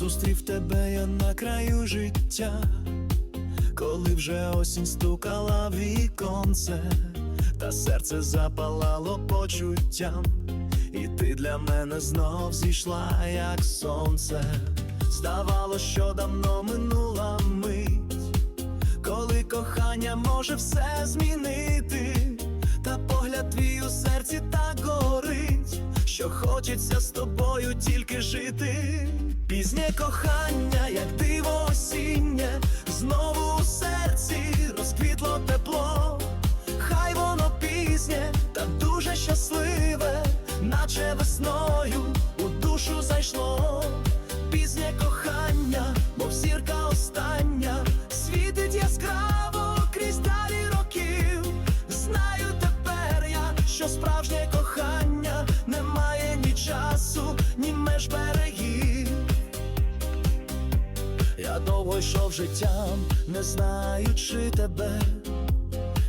Зустрів тебе я на краю життя, коли вже осінь стукала віконце, та серце запалало почуттям, і ти для мене знов зійшла, як сонце. Здавало, що давно минула мить, коли кохання може все змінити, та погляд твій у серці так горить, що хочеться з тобою тільки жити. Пізнє кохання, як диво осіннє, знову у серці розквітло тепло, хай воно пізнє та дуже щасливе, наче весною у душу зайшло. Йшов життям, не знаючи тебе,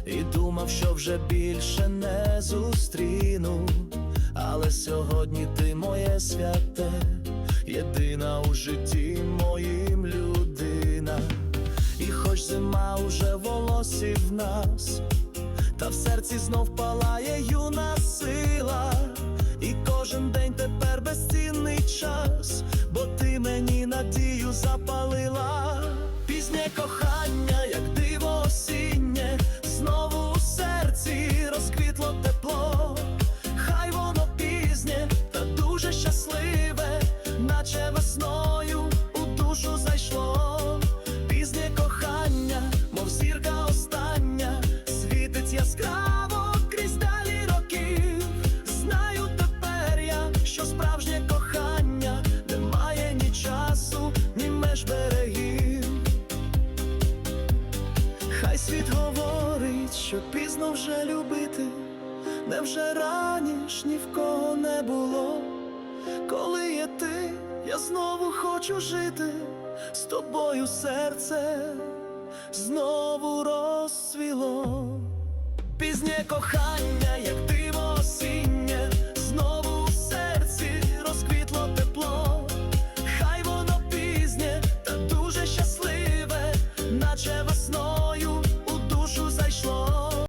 і думав, що вже більше не зустріну. Але сьогодні ти моє святе, єдина у житті моїм людина. І хоч зима уже в волосі в нас, та в серці знов палає юна сила, і кожен день тепер безцінний час, бо ти мені надію запалила. Пізнє кохання, як диво осіннє, знову у серці розквітло тепло. Хай воно пізнє та дуже щасливе, наче весною у душу зайшло. Що пізно вже любити, невже раніш ні в кого не було. Коли є ти, я знову хочу жити, з тобою серце знову розсвіло, Пізнє кохання, як